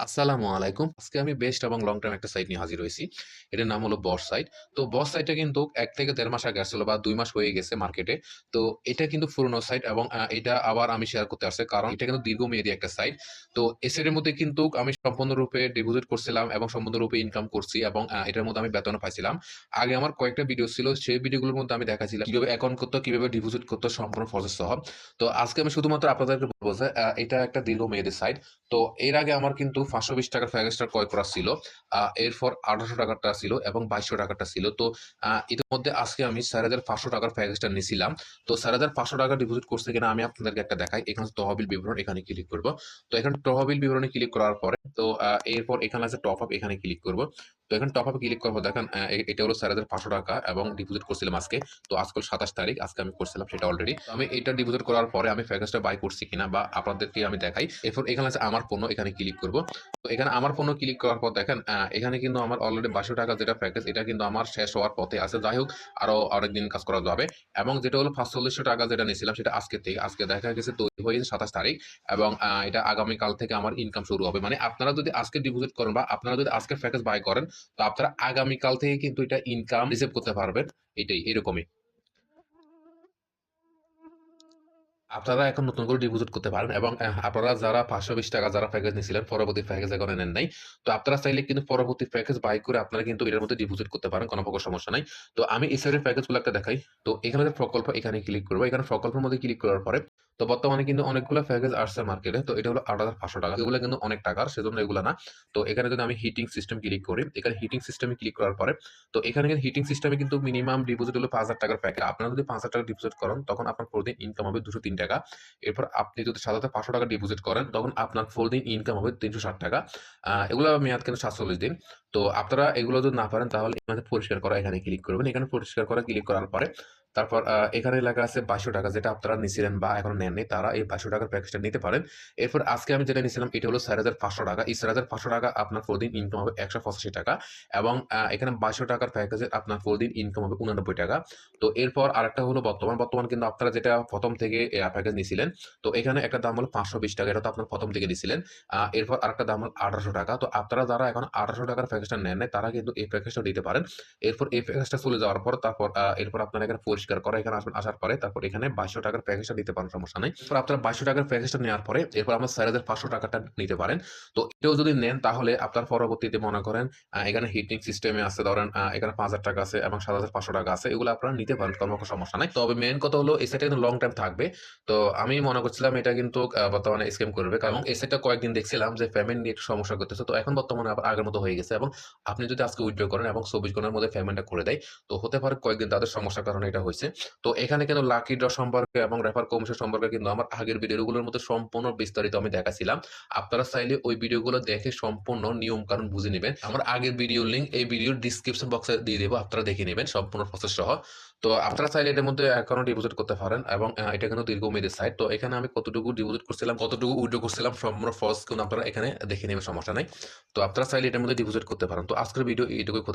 আসসালামু আলাইকুম। আজকে আমি বেস্ট এবং লং টার্ম একটা সাইট নিয়ে হাজির হয়েছি। এটার নাম হলো বস সাইট। তো বস সাইটটা কিন্তু এক থেকে দেড় মাস আগে আসছিল বা দুই মাস হয়ে গেছে মার্কেটে। তো এটা কিন্তু পুরনো সাইট এবং এটা আবার আমি শেয়ার করতে আসছি। কারণ এটা কিন্তু দীর্ঘমেয়াদী একটা সাইট। তো এই সাইটের মধ্যে কিন্তু আমি সম্পূর্ণরূপে ডিপোজিট করছিলাম এবং সম্পূর্ণরূপে ইনকাম করছি এবং এটার মধ্যে আমি বেতনও পাইছিলাম। আগে আমার কয়েকটা ভিডিও ছিল। সেই ভিডিওগুলোর মধ্যে আমি দেখাইছিলাম কীভাবে অ্যাকাউন্ট করতে, কীভাবে ডিপোজিট করতে, সম্পূর্ণ প্রসেস সহ। তো আজকে আমি শুধুমাত্র আপনাদেরকে বলব যে এটা একটা দীর্ঘমেয়াদী সাইট। তো এর আগে আমার কিন্তু ৳৫২০ র প্যাকেজটা ক্রয় করা ছিল। এরপর ৳১৮০০ টা ছিল এবং ৳২২০০ টা ছিল। তো ইতিমধ্যে আজকে আমি ৳৪৫০০ র প্যাকেজটা নিছিলাম। তো ৳৪৫০০ ডিপোজিট করছি কিনা আমি আপনাদেরকে একটা দেখাই। এখানে তহবিল বিবরণ, এখানে ক্লিক করব। তো, এখানে তহবিল বিবরণে ক্লিক করার পরে, তো এরপর এখানে আছে টপ আপ এখানে ক্লিক করব। তো, এখানে টপ আপে ক্লিক করব দেখেন এটা হলো ৳৪৫০০ এবং ডিপোজিট করছিলাম আজকে। তো আজকে ২৭ তারিখ। আজকে আমি করছিলাম সেটা অলরেডি। আমি এটা ডিপোজিট করার পরে আমি প্যাকেজটা বাই করছি কিনা বা আপনাদেরকে আমি দেখাই। এরপর এখানে আছে আমার পণ্য, এখানে ক্লিক করব। তো এখানে আমার পণ্য ক্লিক করার পর দেখেন এখানে কিন্তু আমার অলরেডি ৳২২০০ যেটা প্যাকেজ এটা কিন্তু আমার শেষ হওয়ার পথে আছে। যাই হোক, আরও অনেকদিন কাজ করা যাবে। এবং যেটা হলো ৳৪৫০০ যেটা নিছিলাম সেটা আজকে থেকে। আজকে দেখা গেছে তৈরি হয়ে ২৭ তারিখ এবং এটা আগামীকাল থেকে আমার ইনকাম শুরু হবে। মানে আপনারা যদি আজকে ডিপোজিট করেন বা আপনারা যদি আজকে প্যাকেজ বাই করেন, তো আপনারা আগামীকাল থেকে কিন্তু এটা ইনকাম রিসিভ করতে পারবেন। এটাই, এরকমই। আপনারা এখন নতুন করে ডিপোজিট করতে পারেন এবং আপনারা যারা ৳৫২০ যারা প্যাকেজ নিয়েছিলেন পরবর্তী প্যাকেজ এখন নেন নাই। তো আপনারা চাইলে কিন্তু পরবর্তী প্যাকেজ বাই করে আপনারা কিন্তু এটার মধ্যে ডিপোজিট করতে পারেন। কোনো প্রকার সমস্যা নাই। তো আমি এই সাইডের প্যাকেজগুলো একটা দেখাই। তো এখানে প্রকল্প, এখানে ক্লিক করব এখানে প্রকল্পের মধ্যে ক্লিক করার পরে তো বর্তমানে কিন্তু অনেকগুলো প্যাকেজ আসছে মার্কেটে। তো এটা হলো ৳৮৫০০ এগুলো কিন্তু অনেক টাকার সেজন্য এগুলা না। তো এখানে যদি আমি হিটিং সিস্টেম ক্লিক করি, এখানে হিটিং সিস্টেমে ক্লিক করার পরে তো এখানে কিন্তু হিটিং সিস্টেমে কিন্তু মিনিমাম ডিপোজিট হলো ৳৫০০০ র প্যাকেজ। আপনারা যদি ৳৫০০০ ডিপোজিট করেন তখন আপনার প্রতিদিন ইনকাম হবে ৳২০৩ এরপর আপনি যদি ৳৭৫০০ ডিপোজিট করেন তখন আপনার প্রতিদিন ইনকাম হবে ৳৩৬০ আ এগুলা মেয়াদ কিন্তু ৪৭ দিন। তো আপনারা এগুলো যদি না পারেন তাহলে পরিষ্কার করা এখানে ক্লিক করবেন। এখানে পরিষ্কার করা ক্লিক করার পরে তারপর এখানে লেখা আছে ৳২২০০ যেটা আপনারা নিছিলেন বা এখনও নেননি, তারা এই ৳২২০০ টাকার প্যাকেজটা নিতে পারেন। এরপর আজকে আমি যেটা নিয়েছিলাম এটা হলো ৳৪৫০০ এই ৳৪৫০০ আপনার প্রতিদিন ইনকাম হবে ৳১৮৫ এবং এখানে ৳২২০০ টাকার প্যাকেজে আপনার প্রতিদিন ইনকাম হবে ৳৮৯ তো এরপর আরেকটা হলো বর্তমান। বর্তমান কিন্তু আপনারা যেটা প্রথম থেকে প্যাকেজ নিয়েছিলেন তো এখানে একটা দাম হলো ৳৫২০ এটা তো আপনার প্রথম থেকে নিছিলেন। আ এরপর আরেকটা দাম হলো ৳১৮০০ তো আপনারা যারা এখন আঠারোশো টাকার প্যাকেজটা নেন তারা কিন্তু এই প্যাকেজটা নিতে পারেন। এরপর এই প্যাকেজটা চলে যাওয়ার পর, তারপর এরপর আপনারা এখানে পরিষ্কার করা, এখানে আসবেন। আসার পরে তারপর এখানে ৳২২০০ র প্যাকেজটা নিতে পারেন, সমস্যা নাই। এরপর আপনারা ৳২২০০ র প্যাকেজটা নেওয়ার পরে এরপর আমরা ৳৪৫০০ টা নিতে পারেন। তো এটাও যদি নেন, তাহলে আপনার পরবর্তীতে মনে করেন এখানে হিটিং সিস্টেমে আছে, ধরেন এখানে ৳৫০০০ আছে এবং ৳৭৫০০ আছে, এগুলো আপনারা নিতে পারেন কোন সমস্যা নাই। তবে মেইন কথা হলো, এই সাইটটা কিন্তু লং টাইম থাকবে। তো আমি মনে করছিলাম, এটা কিন্তু বর্তমানে স্ক্যাম করবে। কারণ এই সাইটটা কয়েকদিন দেখছিলাম যে পেমেন্ট নিয়ে একটু সমস্যা করতেছে। তো এখন বর্তমানে আবার আগের মতো হয়ে গেছে এবং আপনি যদি আজকে উইথড্র করেন এবং ২৪ ঘণ্টার মধ্যে পেমেন্টটা করে দেয়, তো হতে পারে কয়েকদিন তাদের সমস্যার কারণে এটা হইছে। তো এখানে কিন্তু লাকি ড্র সম্পর্কে এবং রেফার কমিশন সম্পর্কে কিন্তু আমার আগের ভিডিওগুলোর মধ্যে সম্পূর্ণ বিস্তারিত আমি দেখাইছিলাম। আপনারা চাইলে ওই ভিডিওগুলো দেখে সম্পূর্ণ নিয়ম কানুন বুঝে নিবেন। আমার আগের ভিডিওর লিংক এই ভিডিওর ডেসক্রিপশন বক্সে দিয়ে দেব। আপনারা দেখে নিবেন সম্পূর্ণ প্রসেস সহ। তো আপনারা চাইলে এটার মধ্যে এখনও ডিপোজিট করতে পারেন এবং এটা কিন্তু দীর্ঘমেয়াদী সাইট। তো এখানে আমি কতটুকু ডিপোজিট করছিলাম, কতটুকু উইথড্র করছিলাম সম্পূর্ণ প্রসেস কিন্তু আপনারা এখানে দেখে নেবেন সমস্যা নাই। তো আপনারা চাইলে এটার মধ্যে ডিপোজিট করতে পারেন। তো আজকের ভিডিও এইটুকুই।